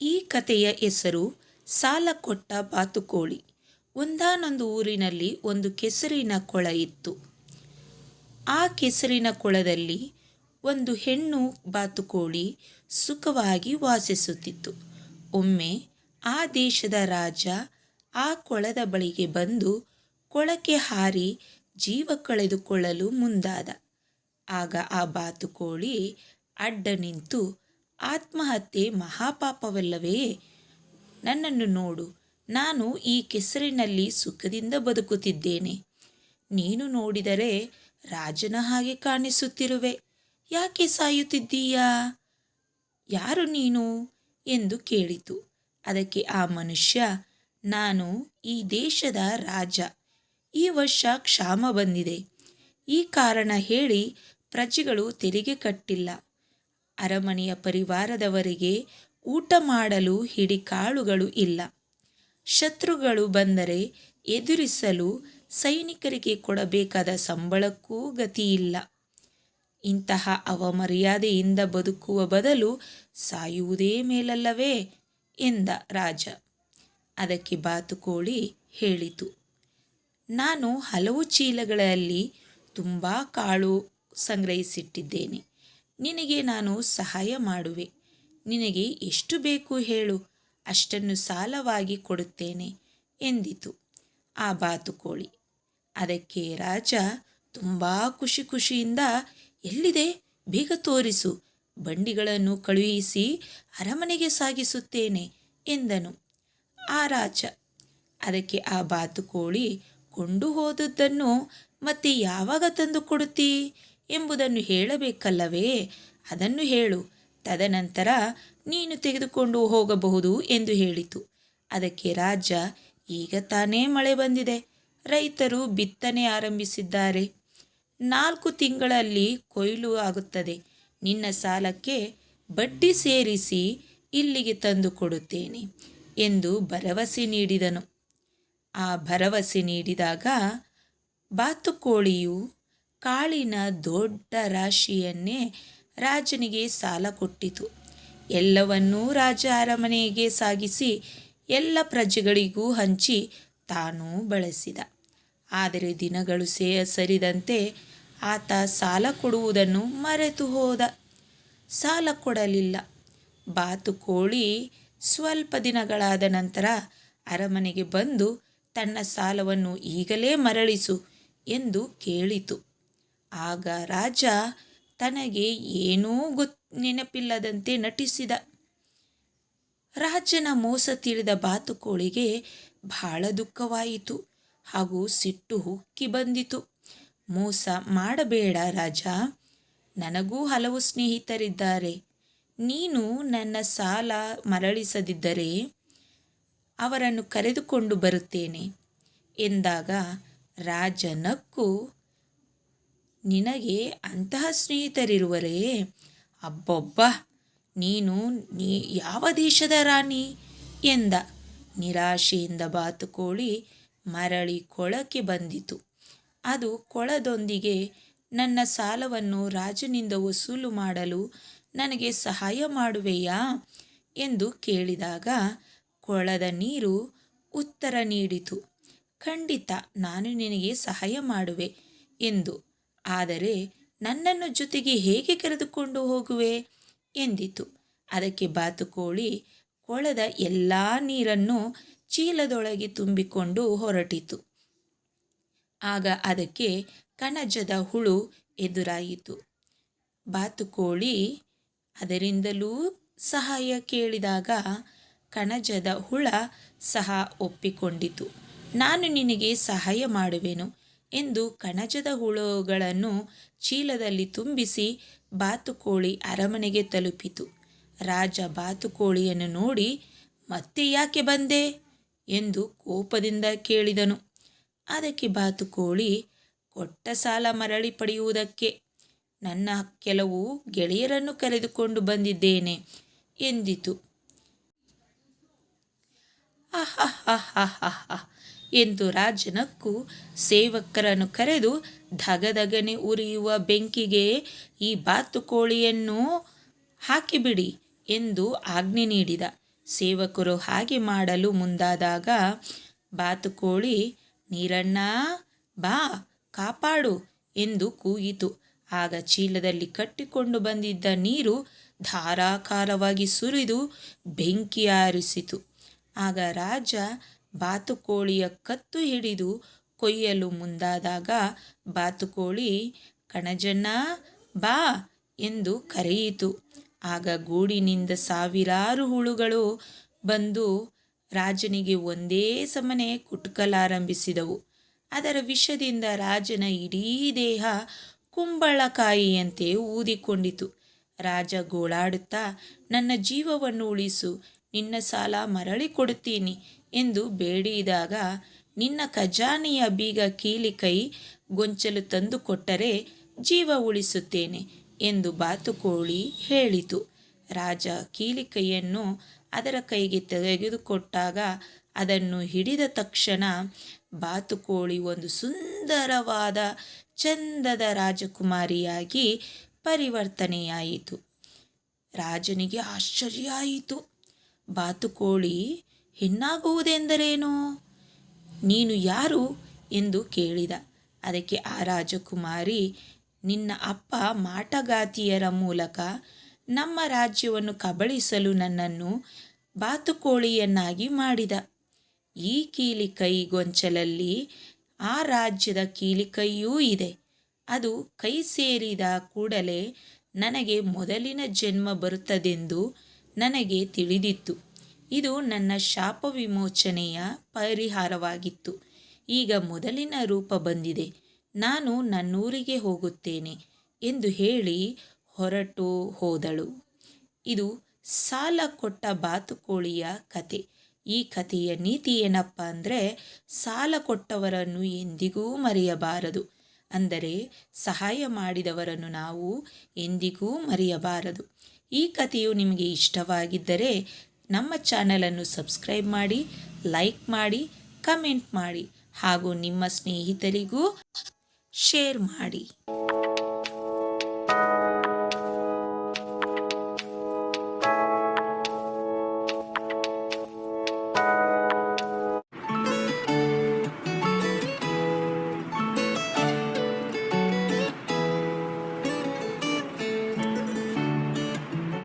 ಈ ಕಥೆಯ ಹೆಸರು ಸಾಲ ಕೊಟ್ಟ ಬಾತುಕೋಳಿ. ಒಂದಾನೊಂದು ಊರಿನಲ್ಲಿ ಒಂದು ಕೆಸರಿನ ಕೊಳ ಇತ್ತು. ಆ ಕೆಸರಿನ ಕೊಳದಲ್ಲಿ ಒಂದು ಹೆಣ್ಣು ಬಾತುಕೋಳಿ ಸುಖವಾಗಿ ವಾಸಿಸುತ್ತಿತ್ತು. ಒಮ್ಮೆ ಆ ದೇಶದ ರಾಜ ಆ ಕೊಳದ ಬಳಿಗೆ ಬಂದು ಕೊಳಕ್ಕೆ ಹಾರಿ ಜೀವ ಕಳೆದುಕೊಳ್ಳಲು ಮುಂದಾದ. ಆಗ ಆ ಬಾತುಕೋಳಿ ಅಡ್ಡ ನಿಂತು ಆತ್ಮಹತ್ಯೆ ಮಹಾಪಾಪವಲ್ಲವೇ? ನನ್ನನ್ನು ನೋಡು, ನಾನು ಈ ಕೆಸರಿನಲ್ಲಿ ಸುಖದಿಂದ ಬದುಕುತ್ತಿದ್ದೇನೆ. ನೀನು ನೋಡಿದರೆ ರಾಜನ ಹಾಗೆ ಕಾಣಿಸುತ್ತಿರುವೆ. ಯಾಕೆ ಸಾಯುತ್ತಿದ್ದೀಯಾ? ಯಾರು ನೀನು? ಎಂದು ಕೇಳಿತು. ಅದಕ್ಕೆ ಆ ಮನುಷ್ಯ, ನಾನು ಈ ದೇಶದ ರಾಜ. ಈ ವರ್ಷ ಕ್ಷಾಮ ಬಂದಿದೆ. ಈ ಕಾರಣ ಹೇಳಿ ಪ್ರಜೆಗಳು ತೆರಿಗೆ ಕಟ್ಟಿಲ್ಲ. ಅರಮನೆಯ ಪರಿವಾರದವರಿಗೆ ಊಟ ಮಾಡಲು ಹಿಡಿಕಾಳುಗಳು ಇಲ್ಲ. ಶತ್ರುಗಳು ಬಂದರೆ ಎದುರಿಸಲು ಸೈನಿಕರಿಗೆ ಕೊಡಬೇಕಾದ ಸಂಬಳಕ್ಕೂ ಗತಿಯಿಲ್ಲ. ಇಂತಹ ಅವಮರ್ಯಾದೆಯಿಂದ ಬದುಕುವ ಬದಲು ಸಾಯುವುದೇ ಮೇಲಲ್ಲವೇ? ಎಂದ ರಾಜ. ಅದಕ್ಕೆ ಬಾತುಕೋಳಿ ಹೇಳಿತು. ನಾನು ಹಲವು ಚೀಲಗಳಲ್ಲಿ ತುಂಬ ಕಾಳು ಸಂಗ್ರಹಿಸಿಟ್ಟಿದ್ದೇನೆ. ನಿನಗೆ ನಾನು ಸಹಾಯ ಮಾಡುವೆ. ನಿನಗೆ ಎಷ್ಟು ಬೇಕು ಹೇಳು, ಅಷ್ಟನ್ನು ಸಾಲವಾಗಿ ಕೊಡುತ್ತೇನೆ ಎಂದಿತು. ಆ ಬಾತುಕೋಳಿ ಅದಕ್ಕೆ ರಾಜ ತುಂಬ ಖುಷಿ ಖುಷಿಯಿಂದ, ಎಲ್ಲಿದೆ? ಬೇಗ ತೋರಿಸು. ಬಂಡಿಗಳನ್ನು ಕಳುಹಿಸಿ ಅರಮನೆಗೆ ಸಾಗಿಸುತ್ತೇನೆ ಎಂದನು. ಆ ರಾಜ. ಅದಕ್ಕೆ ಆ ಬಾತುಕೋಳಿ ಕೊಂಡು ಹೋದದ್ದನ್ನು ಮತ್ತೆ ಯಾವಾಗ ತಂದು ಕೊಡುತ್ತೀ ಎಂಬುದನ್ನು ಹೇಳಬೇಕಲ್ಲವೇ? ಅದನ್ನು ಹೇಳು. ತದನಂತರ ನೀನು ತೆಗೆದುಕೊಂಡು ಹೋಗಬಹುದು ಎಂದು ಹೇಳಿತು. ಅದಕ್ಕೆ ರಾಜ, ಈಗ ತಾನೇ ಮಳೆ ಬಂದಿದೆ. ರೈತರು ಬಿತ್ತನೆ ಆರಂಭಿಸಿದ್ದಾರೆ. ನಾಲ್ಕು ತಿಂಗಳಲ್ಲಿ ಕೊಯ್ಲು ಆಗುತ್ತದೆ. ನಿನ್ನ ಸಾಲಕ್ಕೆ ಬಡ್ಡಿ ಸೇರಿಸಿ ಇಲ್ಲಿಗೆ ತಂದು ಕೊಡುತ್ತೇನೆ ಎಂದು ಭರವಸೆ ನೀಡಿದನು. ಆ ಭರವಸೆ ನೀಡಿದಾಗ ಬಾತುಕೋಳಿಯು ಕಾಳಿನ ದೊಡ್ಡ ರಾಶಿಯನ್ನೇ ರಾಜನಿಗೆ ಸಾಲ ಕೊಟ್ಟಿತು. ಎಲ್ಲವನ್ನೂ ರಾಜ ಅರಮನೆಗೆ ಸಾಗಿಸಿ ಎಲ್ಲ ಪ್ರಜೆಗಳಿಗೂ ಹಂಚಿ ತಾನೂ ಬಳಸಿದ. ಆದರೆ ದಿನಗಳು ಸೇ, ಸರಿದಂತೆ ಆತ ಸಾಲ ಕೊಡುವುದನ್ನು ಮರೆತು ಹೋದ. ಸಾಲ ಕೊಡಲಿಲ್ಲ. ಬಾತುಕೋಳಿ ಸ್ವಲ್ಪ ದಿನಗಳಾದ ನಂತರ ಅರಮನೆಗೆ ಬಂದು ತನ್ನ ಸಾಲವನ್ನು ಈಗಲೇ ಮರಳಿಸು ಎಂದು ಕೇಳಿತು. ಆಗ ರಾಜ ತನಗೆ ಏನೂ ಗೊತ್, ನೆನಪಿಲ್ಲದಂತೆ ನಟಿಸಿದ. ರಾಜನ ಮೋಸ ತಿಳಿದ ಬಾತುಕೋಳಿಗೆ ಬಹಳ ದುಃಖವಾಯಿತು ಹಾಗೂ ಸಿಟ್ಟು ಹುಕ್ಕಿ ಬಂದಿತು. ಮೋಸ ಮಾಡಬೇಡ ರಾಜ, ನನಗೂ ಹಲವು ಸ್ನೇಹಿತರಿದ್ದಾರೆ. ನೀನು ನನ್ನ ಸಾಲ ಮರಳಿಸದಿದ್ದರೆ ಅವರನ್ನು ಕರೆದುಕೊಂಡು ಬರುತ್ತೇನೆ ಎಂದಾಗ ರಾಜ ನಕ್ಕು ನಿನಗೆ ಅಂತಹ ಸ್ನೇಹಿತರಿರುವರೇ? ಅಬ್ಬೊಬ್ಬ, ನೀನು ನೀ ಯಾವ ದೇಶದ ರಾಣಿ? ಎಂದ. ನಿರಾಶೆಯಿಂದ ಬಾತುಕೋಳಿ ಮರಳಿ ಕೊಳಕ್ಕೆ ಬಂದಿತು. ಅದು ಕೊಳದೊಂದಿಗೆ ನನ್ನ ಸಾಲವನ್ನು ರಾಜನಿಂದ ವಸೂಲು ಮಾಡಲು ನನಗೆ ಸಹಾಯ ಮಾಡುವೆಯಾ? ಎಂದು ಕೇಳಿದಾಗ ಕೊಳದ ನೀರು ಉತ್ತರ ನೀಡಿತು. ಖಂಡಿತ, ನಾನು ನಿನಗೆ ಸಹಾಯ ಮಾಡುವೆ, ಎಂದು ಆದರೆ ನನ್ನನ್ನು ಜೊತೆಗೆ ಹೇಗೆ ಕರೆದುಕೊಂಡು ಹೋಗುವೆ? ಎಂದಿತು. ಅದಕ್ಕೆ ಬಾತುಕೋಳಿ ಕೊಳದ ಎಲ್ಲ ನೀರನ್ನು ಚೀಲದೊಳಗೆ ತುಂಬಿಕೊಂಡು ಹೊರಟಿತು. ಆಗ ಅದಕ್ಕೆ ಕಣಜದ ಹುಳು ಎದುರಾಯಿತು. ಬಾತುಕೋಳಿ ಅದರಿಂದಲೂ ಸಹಾಯ ಕೇಳಿದಾಗ ಕಣಜದ ಹುಳ ಸಹ ಒಪ್ಪಿಕೊಂಡಿತು. ನಾನು ನಿನಗೆ ಸಹಾಯ ಮಾಡುವೆನು. ಎಂದು ಕಣಜದ ಹುಳುಗಳನ್ನು ಚೀಲದಲ್ಲಿ ತುಂಬಿಸಿ ಬಾತುಕೋಳಿ ಅರಮನೆಗೆ ತಲುಪಿತು. ರಾಜ ಬಾತುಕೋಳಿಯನ್ನು ನೋಡಿ, ಮತ್ತೆ ಯಾಕೆ ಬಂದೆ? ಎಂದು ಕೋಪದಿಂದ ಕೇಳಿದನು. ಅದಕ್ಕೆ ಬಾತುಕೋಳಿ, ಕೊಟ್ಟ ಸಾಲ ಮರಳಿ ಪಡೆಯುವುದಕ್ಕೆ. ನನ್ನ ಕೆಲವು ಗೆಳೆಯರನ್ನು ಕರೆದುಕೊಂಡು ಬಂದಿದ್ದೇನೆ, ಎಂದಿತು. ಆಹಾ ಎಂದು ರಾಜನಕ್ಕು ಸೇವಕರನ್ನು ಕರೆದು ಧಗಧಗನೆ ಉರಿಯುವ ಬೆಂಕಿಗೆ ಈ ಬಾತುಕೋಳಿಯನ್ನು ಹಾಕಿಬಿಡಿ ಎಂದು ಆಜ್ಞೆ ನೀಡಿದ. ಸೇವಕರು ಹಾಗೆ ಮಾಡಲು ಮುಂದಾದಾಗ ಬಾತುಕೋಳಿ ನೀರಣ್ಣ, ಬಾ, ಕಾಪಾಡು ಎಂದು ಕೂಗಿತು ಆಗ ಚೀಲದಲ್ಲಿ ಕಟ್ಟಿಕೊಂಡು ಬಂದಿದ್ದ ನೀರು ಧಾರಾಕಾರವಾಗಿ ಸುರಿದು ಬೆಂಕಿ ಆರಿಸಿತು. ಆಗ ರಾಜ ಬಾತುಕೋಳಿಯ ಕತ್ತು ಹಿಡಿದು ಕೊಯ್ಯಲು ಮುಂದಾದಾಗ, ಬಾತುಕೋಳಿ ಕಣಜನ ಬಾ ಎಂದು ಕರೆಯಿತು. ಆಗ ಗೂಡಿನಿಂದ ಸಾವಿರಾರು ಹುಳುಗಳು ಬಂದು ರಾಜನಿಗೆ ಒಂದೇ ಸಮನೆ ಕುಟುಕಲಾರಂಭಿಸಿದವು. ಅದರ ವಿಷದಿಂದ ರಾಜನ ಇಡೀ ದೇಹ ಕುಂಬಳಕಾಯಿಯಂತೆ ಊದಿಕೊಂಡಿತು. ರಾಜ ಗೋಳಾಡುತ್ತಾ, ನನ್ನ ಜೀವವನ್ನು ಉಳಿಸು ನಿನ್ನ ಸಾಲ ಮರಳಿ ಕೊಡುತ್ತೀನಿ ಎಂದು ಬೇಡಿದಾಗ ನಿನ್ನ ಖಜಾನೆಯ ಬೀಗ ಕೀಲಿ ಕೈ ಗೊಂಚಲು ತಂದು ಕೊಟ್ಟರೆ ಜೀವ ಉಳಿಸುತ್ತೇನೆ ಎಂದು ಬಾತುಕೋಳಿ ಹೇಳಿತು. ರಾಜ ಕೀಲಿಕೈಯನ್ನು ಅದರ ಕೈಗೆ ತೆಗೆದುಕೊಟ್ಟಾಗ ಅದನ್ನು ಹಿಡಿದ ತಕ್ಷಣ ಬಾತುಕೋಳಿ ಒಂದು ಸುಂದರವಾದ ಚಂದದ ರಾಜಕುಮಾರಿಯಾಗಿ ಪರಿವರ್ತನೆಯಾಯಿತು. ರಾಜನಿಗೆ ಆಶ್ಚರ್ಯ ಆಯಿತು. ಬಾತುಕೋಳಿ ಹೆಣ್ಣಾಗುವುದೆಂದರೇನು? ನೀನು ಯಾರು ಎಂದು ಕೇಳಿದ. ಅದಕ್ಕೆ ಆ ರಾಜಕುಮಾರಿ, ನಿನ್ನ ಅಪ್ಪ ಮಾಟಗಾತಿಯರ ಮೂಲಕ ನಮ್ಮ ರಾಜ್ಯವನ್ನು ಕಬಳಿಸಲು ನನ್ನನ್ನು ಬಾತುಕೋಳಿಯನ್ನಾಗಿ ಮಾಡಿದ. ಈ ಕೀಲಿಕೈ ಗೊಂಚಲಲ್ಲಿ ಆ ರಾಜ್ಯದ ಕೀಲಿಕೈಯೂ ಇದೆ. ಅದು ಕೈ ಸೇರಿದ ಕೂಡಲೇ ನನಗೆ ಮೊದಲಿನ ಜನ್ಮ ಬರುತ್ತದೆಂದು ನನಗೆ ತಿಳಿದಿತ್ತು. ಇದು ನನ್ನ ಶಾಪ ವಿಮೋಚನೆಯ ಪರಿಹಾರವಾಗಿತ್ತು. ಈಗ ಮೊದಲಿನ ರೂಪ ಬಂದಿದೆ. ನಾನು ನನ್ನೂರಿಗೆ ಹೋಗುತ್ತೇನೆ ಎಂದು ಹೇಳಿ ಹೊರಟು ಹೋದಳು. ಇದು ಸಾಲ ಕೊಟ್ಟ ಬಾತುಕೋಳಿಯ ಕತೆ. ಈ ಕಥೆಯ ನೀತಿ ಏನಪ್ಪ ಅಂದರೆ, ಸಾಲ ಕೊಟ್ಟವರನ್ನು ಎಂದಿಗೂ ಮರೆಯಬಾರದು. ಅಂದರೆ, ಸಹಾಯ ಮಾಡಿದವರನ್ನು ನಾವು ಎಂದಿಗೂ ಮರೆಯಬಾರದು. ಈ ಕಥೆಯು ನಿಮಗೆ ಇಷ್ಟವಾಗಿದ್ದರೆ ನಮ್ಮ ಚಾನಲನ್ನು ಸಬ್ಸ್ಕ್ರೈಬ್ ಮಾಡಿ, ಲೈಕ್ ಮಾಡಿ, ಕಮೆಂಟ್ ಮಾಡಿ ಹಾಗೂ ನಿಮ್ಮ ಸ್ನೇಹಿತರಿಗೂ ಶೇರ್ ಮಾಡಿ.